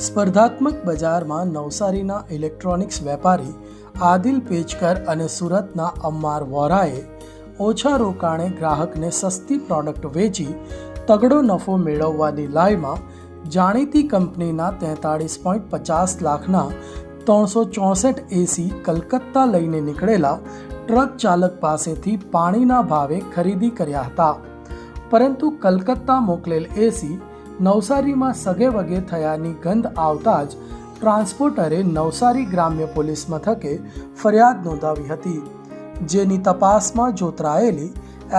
સ્પર્ધાત્મક બજારમાં નવસારીના ઇલેક્ટ્રોનિક્સ વેપારી આદિલ પેચકર અને સુરતના અમ્માર વોરાએ ઓછા રોકાણે ગ્રાહકને સસ્તી પ્રોડક્ટ વેચી તગડો નફો મેળવવાની લાઈમાં જાણીતી કંપનીના તેતાળીસ પોઈન્ટ પચાસ લાખના ત્રણસો ચોસઠ એસી કલકત્તા લઈને નીકળેલા ટ્રક ચાલક પાસેથી પાણીના ભાવે ખરીદી કર્યા હતા. પરંતુ કલકત્તા મોકલેલ એસી નવસારીમાં સગે વગે થયાની ગંધ આવતા જ ટ્રાન્સપોર્ટરે નવસારી ગ્રામ્ય પોલીસ મથકે ફરિયાદ નોંધાવી હતી. જેની તપાસમાં જોતરાયેલી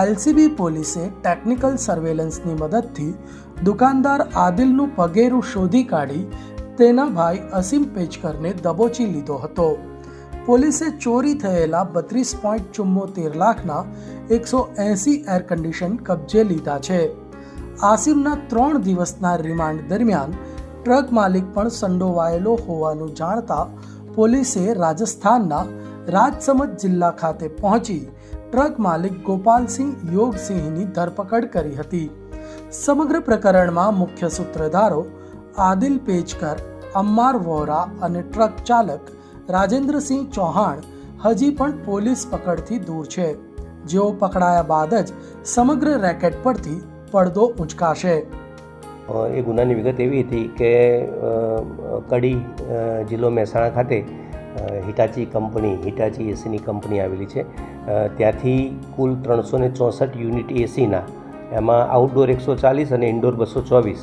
એલસીબી પોલીસે ટેકનિકલ સર્વેલન્સની મદદથી દુકાનદાર આદિલનું પગેરું શોધી કાઢી તેના ભાઈ અસીમ પેચકરને દબોચી લીધો હતો. પોલીસે ચોરી થયેલા બત્રીસ પોઈન્ટ ચુમ્મોતેર લાખના એકસો એંસી એર કન્ડિશન કબજે લીધા છે. આસિમના ત્રણ દિવસના રિમાન્ડ દરમિયાન ટ્રક માલિક પણ સંડોવાયેલો હોવાનું જાણતા પોલીસે રાજસ્થાનના રાજસમંદ જિલ્લા ખાતે પહોંચી ટ્રક માલિક ગોપાલસિંહ યોગસિંહની ધરપકડ કરી હતી. સમગ્ર પ્રકરણમાં મુખ્ય સૂત્રધારો આદિલ પેચકર, અમ્માર વોરા અને ટ્રક ચાલક રાજેન્દ્રસિંહ ચૌહાણ હજી પણ પોલીસ પકડથી દૂર છે. જેઓ પકડાયા બાદ જ સમગ્ર રેકેટ પરથી પડદો ઉંચકાશે. એ ગુનાની વિગત એવી હતી કે કડી જિલ્લો મહેસાણા ખાતે હિટાચી કંપની, હિટાચી એસીની કંપની આવેલી છે. ત્યાંથી કુલ ત્રણસો ને ચોસઠ યુનિટ એસીના, એમાં આઉટડોર એકસો ચાલીસ અને ઇન્ડોર બસો ચોવીસ.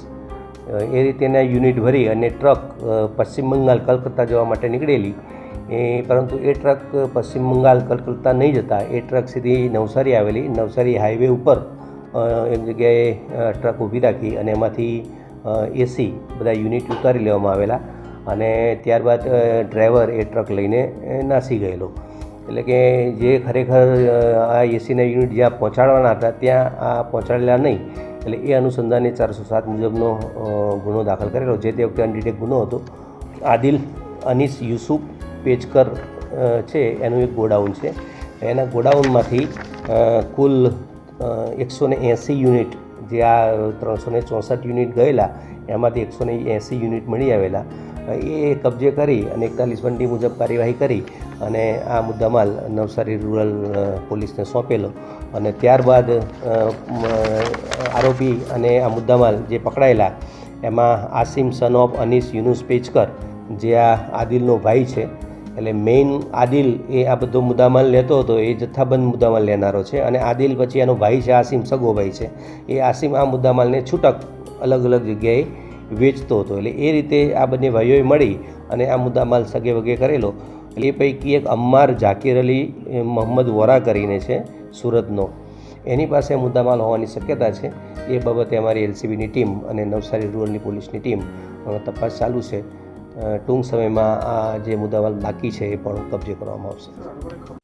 એ રીતેના યુનિટ ભરી અને ટ્રક પશ્ચિમ બંગાળ, કલકત્તા જવા માટે નીકળેલી. એ, પરંતુ એ ટ્રક પશ્ચિમ બંગાળ, કલકત્તા નહીં જતા. એ ટ્રક સીધી નવસારી આવેલી, નવસારી હાઈવે ઉપર. એક જગ્યાએ ટ્રક ઊભી રાખી અને એમાંથી એસી બધા યુનિટ ઉતારી લેવામાં આવેલા અને ત્યારબાદ ડ્રાઈવર એ ટ્રક લઈને નાસી ગયેલો. એટલે કે જે ખરેખર આ એસીના યુનિટ જ્યાં પહોંચાડવાના હતા, ત્યાં આ પહોંચાડેલા નહીં. એટલે એ અનુસંધાને ચારસો સાત મુજબનો ગુનો દાખલ કરેલો. જે તે વખતે અનડિટેક ગુનો હતો. આદિલ અનીસ યુસુફ પેચકર છે. એનું એક ગોડાઉન છે. એના ગોડાઉનમાંથી કુલ એકસો ને એંસી યુનિટ જે આ ત્રણસો ને ચોસઠ યુનિટ ગયેલા, એમાંથી એકસો ને એંસી યુનિટ મળી આવેલા. એ કબજે કરી અને એકતાલીસ બંડી મુજબ કાર્યવાહી કરી અને આ મુદ્દામાલ નવસારી રૂરલ પોલીસને સોંપેલો. અને ત્યારબાદ આરોપી અને આ મુદ્દામાલ જે પકડાયેલા, એમાં આસિમ સન ઓફ અનીસ યુનુસ પેચકર, જે આ આદિલનો ભાઈ છે એટલે મેઇન આદિલ એ આ બધો મુદ્દામાલ લેતો હતો, એ જથ્થાબંધ મુદ્દામાલ લેનારો છે. અને આદિલ પછી એનો ભાઈ છે, આસિમ સગો ભાઈ છે. એ આસિમ આ મુદ્દામાલને છૂટક અલગ અલગ જગ્યાએ વેચતો હતો. એટલે એ રીતે આ બંને ભાઈઓએ મળી અને આ મુદ્દામાલ સગે વગે કરેલો. એ પૈકી એક અમ્માર ઝાકીર અલી મોહમ્મદ વોરા કરીને છે, સુરતનો. એની પાસે મુદ્દામાલ હોવાની શક્યતા છે. એ બાબતે અમારી એલસીબીની ટીમ અને નવસારી રૂરલની પોલીસની ટીમ તપાસ ચાલુ છે. ટૂંક સમયમાં આ જે મુદ્દાવાલ બાકી છે એ પણ કબજે કરવામાં આવશે.